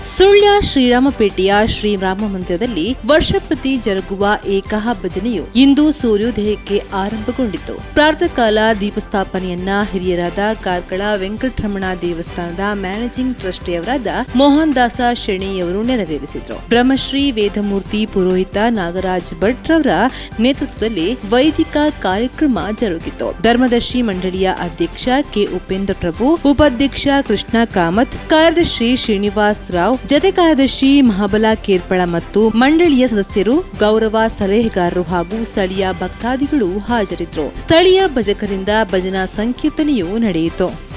ಸುಳ್ಯ ಶ್ರೀರಾಮಪೇಟೆಯ ಶ್ರೀರಾಮ ಮಂದಿರದಲ್ಲಿ ವರ್ಷಪ್ರತಿ ಜರುಗುವ ಏಕಹ ಭಜನೆಯು ಇಂದು ಸೂರ್ಯೋದಯಕ್ಕೆ ಆರಂಭಗೊಂಡಿತು ಪ್ರಾತಃ ಕಾಲ ದೀಪಸ್ಥಾಪನೆಯನ್ನ ಹಿರಿಯರಾದ ಕಾರ್ಕಳ ವೆಂಕಟರಮಣ ದೇವಸ್ಥಾನದ ಮ್ಯಾನೇಜಿಂಗ್ ಟ್ರಸ್ಟಿಯವರಾದ ಮೋಹನ್ ದಾಸ ಶೆಣಿಯವರು ನೆರವೇರಿಸಿದ್ರು. ಬ್ರಹ್ಮಶ್ರೀ ವೇದಮೂರ್ತಿ ಪುರೋಹಿತ ನಾಗರಾಜ್ ಭಟ್ ರವರ ನೇತೃತ್ವದಲ್ಲಿ ವೈದಿಕ ಕಾರ್ಯಕ್ರಮ ಜರುಗಿತು. ಧರ್ಮದರ್ಶಿ ಮಂಡಳಿಯ ಅಧ್ಯಕ್ಷ ಕೆ ಉಪೇಂದ್ರ ಪ್ರಭು, ಉಪಾಧ್ಯಕ್ಷ ಕೃಷ್ಣ ಕಾಮತ್, ಕಾರ್ಯದರ್ಶಿ ಶ್ರೀನಿವಾಸ್ ರಾವ್ ಜತೆ ಕಾರ್ಯದರ್ಶಿ ಮಹಾಬಲ ಕೇರ್ಪಳ ಮತ್ತು ಮಂಡಳಿಯ ಸದಸ್ಯರು, ಗೌರವ ಸಲಹೆಗಾರರು ಹಾಗೂ ಸ್ಥಳೀಯ ಭಕ್ತಾದಿಗಳು ಹಾಜರಿದ್ದರು. ಸ್ಥಳೀಯ ಭಜಕರಿಂದ ಭಜನಾ ಸಂಕೀರ್ತನೆಯೂ ನಡೆಯಿತು.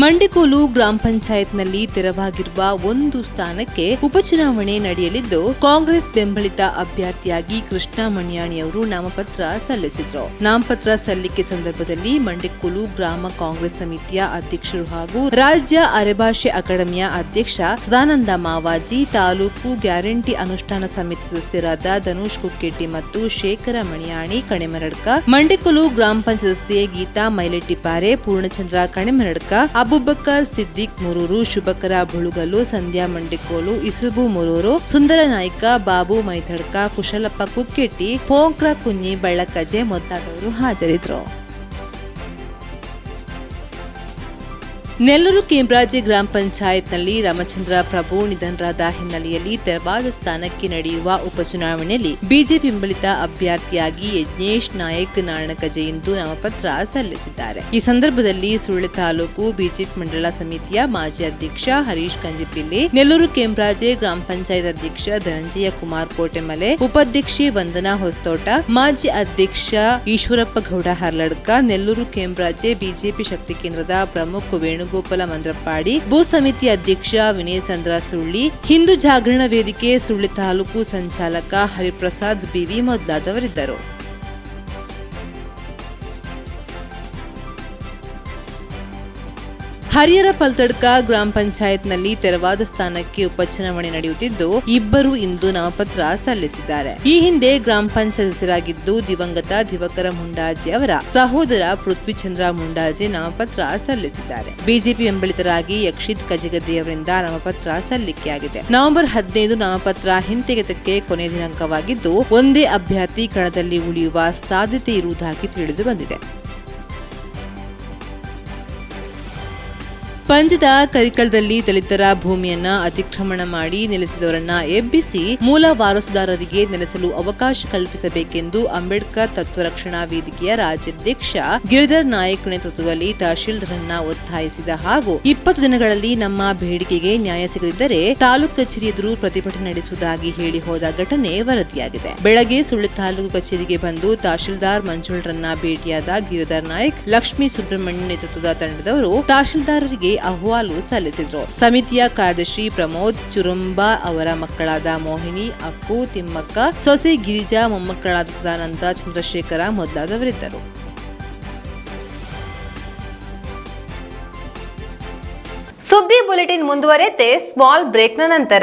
ಮಂಡಿಕೋಲು ಗ್ರಾಮ ಪಂಚಾಯತ್ನಲ್ಲಿ ತೆರವಾಗಿರುವ ಒಂದು ಸ್ಥಾನಕ್ಕೆ ಉಪಚುನಾವಣೆ ನಡೆಯಲಿದ್ದು, ಕಾಂಗ್ರೆಸ್ ಬೆಂಬಲಿತ ಅಭ್ಯರ್ಥಿಯಾಗಿ ಕೃಷ್ಣ ಮಣ್ಯಾಣಿಯವರು ನಾಮಪತ್ರ ಸಲ್ಲಿಸಿದ್ರು. ನಾಮಪತ್ರ ಸಲ್ಲಿಕೆ ಸಂದರ್ಭದಲ್ಲಿ ಮಂಡಿಕೋಲು ಗ್ರಾಮ ಕಾಂಗ್ರೆಸ್ ಸಮಿತಿಯ ಅಧ್ಯಕ್ಷರು ಹಾಗೂ ರಾಜ್ಯ ಅರೆಭಾಷೆ ಅಕಾಡೆಮಿಯ ಅಧ್ಯಕ್ಷ ಸದಾನಂದ ಮಾವಾಜಿ, ತಾಲೂಕು ಗ್ಯಾರಂಟಿ ಅನುಷ್ಠಾನ ಸಮಿತಿ ಸದಸ್ಯರಾದ ಧನುಷ್ ಕುಕ್ಕೆಟ್ಟಿ ಮತ್ತು ಶೇಖರ ಮಣಿಯಾಣಿ, ಕಣೆಮರಡ್ಕ, ಮಂಡಿಕೋಲು ಗ್ರಾಮ ಪಂಚಾಯತ್ ಸದಸ್ಯೆ ಗೀತಾ ಮೈಲೆಟ್ಟಿಪಾರೆ, ಪೂರ್ಣಚಂದ್ರ ಕಣೆಮರಡ್ಕ ಅಬುಬಕ್ಕರ್ ಸಿದ್ದಿಕ್ ಮುರೂರು, ಶುಭಕರ ಬುಳುಗಲು, ಸಂಧ್ಯಾ ಮಂಡಿಕೋಲು, ಇಸುಬು ಮುರೂರು, ಸುಂದರ ನಾಯ್ಕ, ಬಾಬು ಮೈಥಡ್ಕ, ಕುಶಲಪ್ಪ ಕುಕ್ಕೆಟ್ಟಿ, ಪೋಂಕ್ರ ಕುನ್ನಿ, ಬಳ್ಳಕಜೆ ಮೊದಲಾದವರು ಹಾಜರಿದ್ದರು ನೆಲ್ಲೂರು ಕೇಂಬ್ರಾಜೆ ಗ್ರಾಮ ಪಂಚಾಯತ್ನಲ್ಲಿ ರಾಮಚಂದ್ರ ಪ್ರಭು ನಿಧನರಾದ ಹಿನ್ನೆಲೆಯಲ್ಲಿ ತೆರವಾದ ಸ್ಥಾನಕ್ಕೆ ನಡೆಯುವ ಉಪಚುನಾವಣೆಯಲ್ಲಿ ಬಿಜೆಪಿ ಬೆಂಬಲಿತ ಅಭ್ಯರ್ಥಿಯಾಗಿ ಯಜ್ಞೇಶ್ ನಾಯಕ್ ನಾರಣಕಜೆ ಎಂದು ನಾಮಪತ್ರ ಸಲ್ಲಿಸಿದ್ದಾರೆ. ಈ ಸಂದರ್ಭದಲ್ಲಿ ಸುಳ್ಳಿ ತಾಲೂಕು ಬಿಜೆಪಿ ಮಂಡಳ ಸಮಿತಿಯ ಮಾಜಿ ಅಧ್ಯಕ್ಷ ಹರೀಶ್ ಕಂಜಿಪಿಲ್ಲೆ ನೆಲ್ಲೂರು ಕೇಂಬ್ರಾಜೆ ಗ್ರಾಮ ಪಂಚಾಯತ್ ಅಧ್ಯಕ್ಷ ಧನಂಜಯ ಕುಮಾರ್ ಕೋಟೆಮಲೆ, ಉಪಾಧ್ಯಕ್ಷೆ ವಂದನಾ ಹೊಸ್ತೋಟ, ಮಾಜಿ ಅಧ್ಯಕ್ಷ ಈಶ್ವರಪ್ಪ ಗೌಡ ಹರ್ಲಡ್ಕ, ನೆಲ್ಲೂರು ಕೇಂಬ್ರಾಜೆ ಬಿಜೆಪಿ ಶಕ್ತಿ ಕೇಂದ್ರದ ಪ್ರಮುಖ ವೇಣುಗೋಪಾಲ ಮಂದ್ರಪ್ಪಾಡಿ ಭೂ ಸಮಿತಿ ಅಧ್ಯಕ್ಷ ವಿನಯ್ ಚಂದ್ರ ಸುಳ್ಳಿ, ಹಿಂದೂ ಜಾಗರಣ ವೇದಿಕೆ ಸುಳ್ಳಿ ತಾಲೂಕು ಸಂಚಾಲಕ ಹರಿಪ್ರಸಾದ್ ಬಿವಿ ಮೊದಲಾದವರಿದ್ದರು. ಹರಿಹರ ಪಲ್ತಡ್ಕ ಗ್ರಾಮ ಪಂಚಾಯತ್ನಲ್ಲಿ ತೆರವಾದ ಸ್ಥಾನಕ್ಕೆ ಉಪಚುನಾವಣೆ ನಡೆಯುತ್ತಿದ್ದು, ಇಬ್ಬರು ಇಂದು ನಾಮಪತ್ರ ಸಲ್ಲಿಸಿದ್ದಾರೆ. ಈ ಹಿಂದೆ ಗ್ರಾಮ ಪಂಚಾಯತ್ ಸದಸ್ಯರಾಗಿದ್ದು, ದಿವಂಗತ ದಿವಕರ ಮುಂಡಾಜಿ ಅವರ ಸಹೋದರ ಪೃಥ್ವಿಚಂದ್ರ ಮುಂಡಾಜಿ ನಾಮಪತ್ರ ಸಲ್ಲಿಸಿದ್ದಾರೆ. ಬಿಜೆಪಿ ಬೆಂಬಲಿತರಾಗಿ ಯಕ್ಷಿತ್ ಕಜಿಗದ್ದೆಯವರಿಂದ ನಾಮಪತ್ರ ಸಲ್ಲಿಕೆಯಾಗಿದೆ. ನವೆಂಬರ್ ಹದಿನೈದು ನಾಮಪತ್ರ ಹಿಂತೆಗೆತಕ್ಕೆ ಕೊನೆ ದಿನಾಂಕವಾಗಿದ್ದು, ಒಂದೇ ಅಭ್ಯರ್ಥಿ ಕಣದಲ್ಲಿ ಉಳಿಯುವ ಸಾಧ್ಯತೆ ಇರುವುದಾಗಿ ತಿಳಿದು ಬಂದಿದೆ. ಪಂಜದ ಕರಿಕಳದಲ್ಲಿ ದಲಿತರ ಭೂಮಿಯನ್ನ ಅತಿಕ್ರಮಣ ಮಾಡಿ ನೆಲೆಸಿದವರನ್ನ ಎಬ್ಬಿಸಿ ಮೂಲ ವಾರಸುದಾರರಿಗೆ ನೆಲೆಸಲು ಅವಕಾಶ ಕಲ್ಪಿಸಬೇಕೆಂದು ಅಂಬೇಡ್ಕರ್ ತತ್ವ ರಕ್ಷಣಾ ವೇದಿಕೆಯ ರಾಜ್ಯಾಧ್ಯಕ್ಷ ಗಿರಿಧರ್ ನಾಯಕ್ ನೇತೃತ್ವದಲ್ಲಿ ತಹಶೀಲ್ದಾರನ್ನ ಒತ್ತಾಯಿಸಿದ ಹಾಗೂ ಇಪ್ಪತ್ತು ದಿನಗಳಲ್ಲಿ ನಮ್ಮ ಬೇಡಿಕೆಗೆ ನ್ಯಾಯ ಸಿಗದಿದ್ದರೆ ತಾಲೂಕು ಕಚೇರಿ ಎದುರು ಪ್ರತಿಭಟನೆ ನಡೆಸುವುದಾಗಿ ಹೇಳಿ ಹೋದ ಘಟನೆ ವರದಿಯಾಗಿದೆ. ಬೆಳಗ್ಗೆ ಸುಳ್ಳು ತಾಲೂಕು ಕಚೇರಿಗೆ ಬಂದು ತಹಶೀಲ್ದಾರ್ ಮಂಜುಳರನ್ನ ಭೇಟಿಯಾದ ಗಿರಿಧರ್ ನಾಯಕ್, ಲಕ್ಷ್ಮೀ ಸುಬ್ರಹ್ಮಣ್ಯ ನೇತೃತ್ವದ ತಂಡದವರು ತಹಶೀಲ್ದಾರರಿಗೆ ಅಹವಾಲು ಸಲ್ಲಿಸಿದರು. ಸಮಿತಿಯ ಕಾರ್ಯದರ್ಶಿ ಪ್ರಮೋದ್ ಚುರುಂಬಾ ಅವರ ಮಕ್ಕಳಾದ ಮೋಹಿನಿ, ಅಕ್ಕು, ತಿಮ್ಮಕ್ಕ, ಸೊಸೆ ಗಿರಿಜಾ, ಮೊಮ್ಮಕ್ಕಳಾದ ಸದಾನಂದ, ಚಂದ್ರಶೇಖರ ಮೊದಲಾದವರಿದ್ದರು. ಸುದ್ದಿ ಬುಲೆಟಿನ್ ಮುಂದುವರೆಯುತ್ತೆ, ಸ್ಮಾಲ್ ಬ್ರೇಕ್ನ ನಂತರ.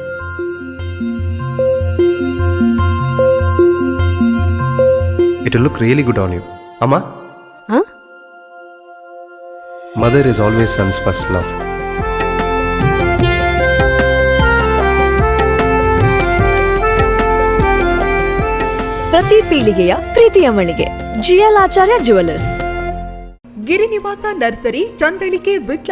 It look really good on you ಅಮ್ಮ ಹ? Mother is always sons first love ಪ್ರತಿ ಪೀಳಿಗೆಯ ಪ್ರೀತಿಯ ಮಳಿಗೆ. GL Acharya jewellers Girinivasa nursery Chandalike Vitla.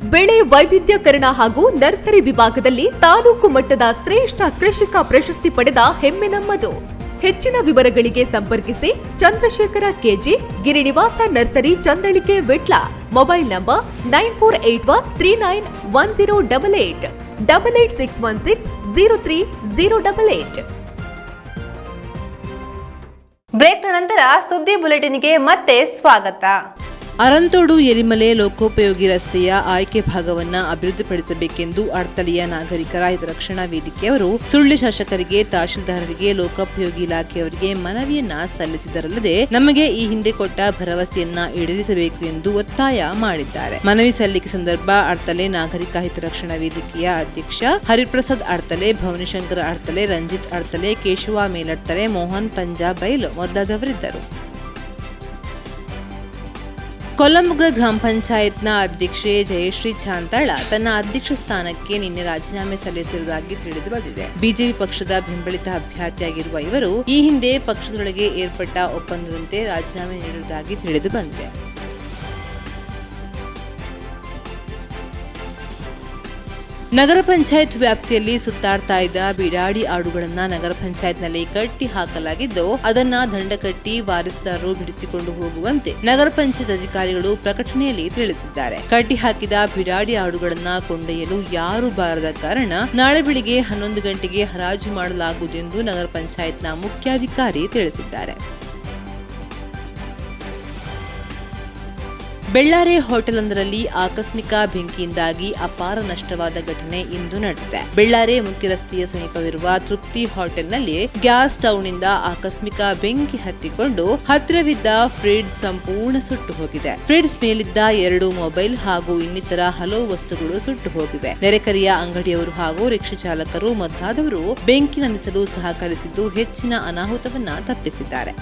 ಬೆಳೆ ವೈವಿಧ್ಯಕರಣ ಹಾಗೂ ನರ್ಸರಿ ವಿಭಾಗದಲ್ಲಿ ತಾಲೂಕು ಮಟ್ಟದ ಶ್ರೇಷ್ಠ ಕೃಷಿಕ ಪ್ರಶಸ್ತಿ ಪಡೆದ ಹೆಮ್ಮೆ ನಮ್ಮದು ಹೆಚ್ಚಿನ ವಿವರಗಳಿಗೆ ಸಂಪರ್ಕಿಸಿ Chandrashekara KG, Girinivasa nursery Chandalike Vitla. Mobile number nine four eight one three nine one zero double eight double eight six one six zero three zero double eight. ಬ್ರೇಕ್ನ ನಂತರ ಸುದ್ದಿ ಬುಲೆಟಿನ್ಗೆ ಮತ್ತೆ ಸ್ವಾಗತ. ಅರಂತೋಡು ಎರಿಮಲೆ ಲೋಕೋಪಯೋಗಿ ರಸ್ತೆಯ ಆಯ್ಕೆ ಭಾಗವನ್ನ ಅಭಿವೃದ್ಧಿಪಡಿಸಬೇಕೆಂದು ಅಡ್ತಳಿಯ ನಾಗರಿಕರ ಹಿತರಕ್ಷಣಾ ವೇದಿಕೆಯವರು ಸುಳ್ಳು ಶಾಸಕರಿಗೆ, ತಹಶೀಲ್ದಾರರಿಗೆ, ಲೋಕೋಪಯೋಗಿ ಇಲಾಖೆಯವರಿಗೆ ಮನವಿಯನ್ನ ಸಲ್ಲಿಸಿದರಲ್ಲದೆ ನಮಗೆ ಈ ಹಿಂದೆ ಕೊಟ್ಟ ಭರವಸೆಯನ್ನ ಈಡೇರಿಸಬೇಕು ಎಂದು ಒತ್ತಾಯ ಮಾಡಿದ್ದಾರೆ. ಮನವಿ ಸಲ್ಲಿಕೆ ಸಂದರ್ಭ ಅಡ್ತಲೆ ನಾಗರಿಕ ಹಿತರಕ್ಷಣಾ ವೇದಿಕೆಯ ಅಧ್ಯಕ್ಷ ಹರಿಪ್ರಸಾದ್ ಅಡ್ತಲೆ ಭವನಿಶಂಕರ ಅಡ್ತಲೆ ರಂಜಿತ್ ಅಡ್ತಲೆ ಕೇಶವ ಮೇಲಡ್ತಲೆ ಮೋಹನ್ ಪಂಜಾಬ್ ಬೈಲ್ ಮೊದಲಾದವರಿದ್ದರು. ಕೊಲ್ಲಂಬುಗ್ರ ಗ್ರಾಮ ಪಂಚಾಯತ್ನ ಅಧ್ಯಕ್ಷೆ ಜಯಶ್ರೀ ಚಾಂತಾಳ ತನ್ನ ಅಧ್ಯಕ್ಷ ಸ್ಥಾನಕ್ಕೆ ನಿನ್ನೆ ರಾಜೀನಾಮೆ ಸಲ್ಲಿಸಿರುವುದಾಗಿ ತಿಳಿದು ಬಂದಿದೆ. ಬಿಜೆಪಿ ಪಕ್ಷದ ಬೆಂಬಲಿತ ಅಭ್ಯರ್ಥಿಯಾಗಿರುವ ಇವರು ಈ ಹಿಂದೆ ಪಕ್ಷದೊಳಗೆ ಏರ್ಪಟ್ಟ ಒಪ್ಪಂದದಂತೆ ರಾಜೀನಾಮೆ ನೀಡುವುದಾಗಿ ತಿಳಿದು ಬಂದಿದೆ. ನಗರ ಪಂಚಾಯತ್ ವ್ಯಾಪ್ತಿಯಲ್ಲಿ ಸುತ್ತಾಡ್ತಾ ಇದ್ದ ಬಿಡಾಡಿ ಆಡುಗಳನ್ನ ನಗರ ಪಂಚಾಯತ್ನಲ್ಲಿ ಕಟ್ಟಿ ಹಾಕಲಾಗಿದ್ದು, ಅದನ್ನ ದಂಡ ಕಟ್ಟಿ ವಾರಸುದಾರರು ಬಿಡಿಸಿಕೊಂಡು ಹೋಗುವಂತೆ ನಗರ ಪಂಚಾಯತ್ ಅಧಿಕಾರಿಗಳು ಪ್ರಕಟಣೆಯಲ್ಲಿ ತಿಳಿಸಿದ್ದಾರೆ. ಕಟ್ಟಿ ಹಾಕಿದ ಬಿಡಾಡಿ ಆಡುಗಳನ್ನ ಕೊಂಡೊಯ್ಯಲು ಯಾರು ಬಾರದ ಕಾರಣ ನಾಳೆ ಬೆಳಿಗ್ಗೆ ಹನ್ನೊಂದು ಗಂಟೆಗೆ ಹರಾಜು ಮಾಡಲಾಗುವುದೆಂದು ನಗರ ಪಂಚಾಯತ್ನ ಮುಖ್ಯಾಧಿಕಾರಿ ತಿಳಿಸಿದ್ದಾರೆ. ಬೆಳ್ಳಾರೆ ಹೋಟೆಲೊಂದರಲ್ಲಿ ಆಕಸ್ಮಿಕ ಬೆಂಕಿಯಿಂದಾಗಿ ಅಪಾರ ನಷ್ಟವಾದ ಘಟನೆ ಇಂದು ನಡೆದಿದೆ. ಬೆಳ್ಳಾರೆ ಮುಖ್ಯ ರಸ್ತೆಯ ಸಮೀಪವಿರುವ ತೃಪ್ತಿ ಹೋಟೆಲ್ನಲ್ಲಿ ಗ್ಯಾಸ್ ಸ್ಟವ್ನಿಂದ ಆಕಸ್ಮಿಕ ಬೆಂಕಿ ಹತ್ತಿಕೊಂಡು ಹತ್ತಿರವಿದ್ದ ಫ್ರಿಡ್ಜ್ ಸಂಪೂರ್ಣ ಸುಟ್ಟು ಹೋಗಿದೆ. ಫ್ರಿಡ್ಜ್ ಮೇಲಿದ್ದ ಎರಡು ಮೊಬೈಲ್ ಹಾಗೂ ಇನ್ನಿತರ ಹಲವು ವಸ್ತುಗಳು ಸುಟ್ಟು ಹೋಗಿವೆ. ನೆರೆಕರೆಯ ಅಂಗಡಿಯವರು ಹಾಗೂ ರಿಕ್ಷಾ ಚಾಲಕರು ಮೊದಲಾದವರು ಬೆಂಕಿ ನಂದಿಸಲು ಸಹಕರಿಸಿದ್ದು ಹೆಚ್ಚಿನ ಅನಾಹುತವನ್ನ ತಪ್ಪಿಸಿದ್ದಾರೆ.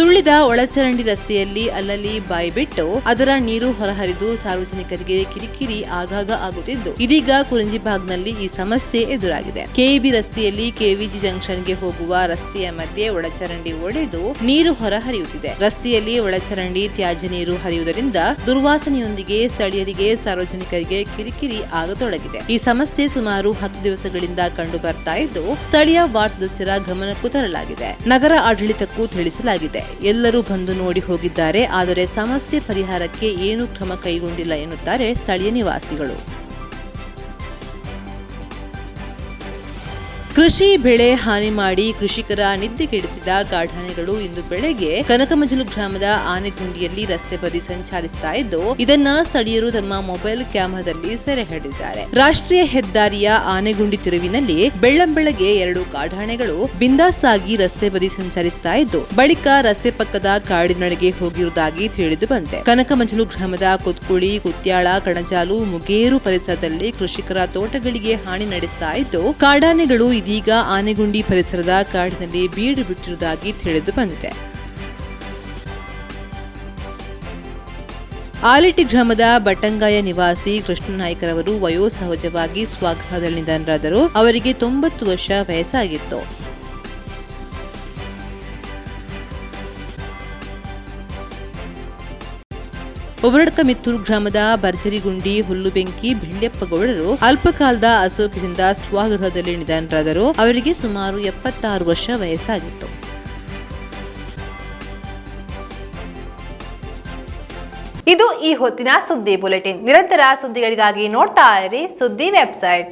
ಸುಳ್ಳಿದ ಒಳಚರಂಡಿ ರಸ್ತೆಯಲ್ಲಿ ಅಲ್ಲಲ್ಲಿ ಬಾಯಿ ಬಿಟ್ಟು ಅದರ ನೀರು ಹೊರಹರಿದು ಸಾರ್ವಜನಿಕರಿಗೆ ಕಿರಿಕಿರಿ ಆಗಾಗ ಆಗುತ್ತಿದ್ದು, ಇದೀಗ ಕುರಂಜಿಬಾಗ್ನಲ್ಲಿ ಈ ಸಮಸ್ಯೆ ಎದುರಾಗಿದೆ. ಕೆಇಬಿ ರಸ್ತೆಯಲ್ಲಿ ಕೆವಿಜಿ ಜಂಕ್ಷನ್ಗೆ ಹೋಗುವ ರಸ್ತೆಯ ಮಧ್ಯೆ ಒಳಚರಂಡಿ ಒಡೆದು ನೀರು ಹೊರಹರಿಯುತ್ತಿದೆ. ರಸ್ತೆಯಲ್ಲಿ ಒಳಚರಂಡಿ ತ್ಯಾಜ್ಯ ನೀರು ಹರಿಯುವುದರಿಂದ ದುರ್ವಾಸನೆಯೊಂದಿಗೆ ಸ್ಥಳೀಯರಿಗೆ ಸಾರ್ವಜನಿಕರಿಗೆ ಕಿರಿಕಿರಿ ಆಗತೊಡಗಿದೆ. ಈ ಸಮಸ್ಯೆ ಸುಮಾರು ಹತ್ತು ದಿವಸಗಳಿಂದ ಕಂಡು ಬರ್ತಾ ಇದ್ದು, ಸ್ಥಳೀಯ ವಾರ್ಡ್ ಸದಸ್ಯರ ಗಮನಕ್ಕೂ ತರಲಾಗಿದೆ. ನಗರ ಆಡಳಿತಕ್ಕೂ ತಿಳಿಸಲಾಗಿದೆ. ಎಲ್ಲರೂ ಬಂದು ನೋಡಿ ಹೋಗಿದ್ದಾರೆ ಆದರೆ ಸಮಸ್ಯೆ ಪರಿಹಾರಕ್ಕೆ ಏನೂ ಕ್ರಮ ಕೈಗೊಂಡಿಲ್ಲ ಎನ್ನುತ್ತಾರೆ ಸ್ಥಳೀಯ ನಿವಾಸಿಗಳು. ಕೃಷಿ ಬೆಳೆ ಹಾನಿ ಮಾಡಿ ಕೃಷಿಕರ ನಿದ್ದೆಗೆಡಿಸಿದ ಕಾಡಾನೆಗಳು ಇಂದು ಬೆಳಗ್ಗೆ ಕನಕಮಜಲು ಗ್ರಾಮದ ಆನೆಗುಂಡಿಯಲ್ಲಿ ರಸ್ತೆ ಬದಿ ಸಂಚರಿಸ್ತಾ ಇದ್ದು, ಇದನ್ನ ಸ್ಥಳೀಯರು ತಮ್ಮ ಮೊಬೈಲ್ ಕ್ಯಾಮೆರಾದಲ್ಲಿ ಸೆರೆ ಹಿಡಿದಿದ್ದಾರೆ. ರಾಷ್ಟ್ರೀಯ ಹೆದ್ದಾರಿಯ ಆನೆಗುಂಡಿ ತಿರುವಿನಲ್ಲಿ ಬೆಳ್ಳಂಬೆಳಗ್ಗೆ ಎರಡು ಕಾಡಾನೆಗಳು ಬಿಂದಾಸ್ ಆಗಿ ರಸ್ತೆ ಬದಿ ಸಂಚರಿಸ್ತಾ ಇದ್ದು, ಬಳಿಕ ರಸ್ತೆ ಪಕ್ಕದ ಕಾಡಿನೊಳಗೆ ಹೋಗಿರುವುದಾಗಿ ತಿಳಿದು ಬಂದೆ ಕನಕಮಜಲು ಗ್ರಾಮದ ಕುತ್ಕುಳಿ, ಕುತ್ಯಾಳ, ಕಣಜಾಲು, ಮುಗೇರು ಪರಿಸರದಲ್ಲಿ ಕೃಷಿಕರ ತೋಟಗಳಿಗೆ ಹಾನಿ ನಡೆಸ್ತಾ ಇದ್ದು ಕಾಡಾನೆಗಳು ಇದೀಗ ಆನೆಗುಂಡಿ ಪರಿಸರದ ಕಾಡಿನಲ್ಲಿ ಬೀಡು ಬಿಟ್ಟಿರುವುದಾಗಿ ತಿಳಿದು ಬಂದಿದೆ. ಆಲಿಟಿ ಗ್ರಾಮದ ಬಟ್ಟಂಗಾಯ ನಿವಾಸಿ ಕೃಷ್ಣನಾಯ್ಕರವರು ವಯೋಸಹಜವಾಗಿ ಸ್ವಗೃಹದಲ್ಲಿ ನಿಧನರಾದರು ಅವರಿಗೆ ತೊಂಬತ್ತು ವರ್ಷ ವಯಸ್ಸಾಗಿತ್ತು. ಉಬರಡ್ಕ ಮಿತ್ತೂರು ಗ್ರಾಮದ ಭರ್ಜರಿಗುಂಡಿ ಹುಲ್ಲು ಬೆಂಕಿ ಭಿಳ್ಯಪ್ಪಗೌಡರು ಅಲ್ಪಕಾಲದ ಅಸೌಖ್ಯದಿಂದ ಸ್ವಗೃಹದಲ್ಲಿ ನಿಧನರಾದರು. ಅವರಿಗೆ ಸುಮಾರು ಎಪ್ಪತ್ತಾರು ವರ್ಷ ವಯಸ್ಸಾಗಿತ್ತು. ಇದು ಈ ಹೊತ್ತಿನ ಸುದ್ದಿ ಬುಲೆಟಿನ್. ನಿರಂತರ ಸುದ್ದಿಗಳಿಗಾಗಿ ನೋಡ್ತಾ ಇರಿ ಸುದ್ದಿ ವೆಬ್ಸೈಟ್.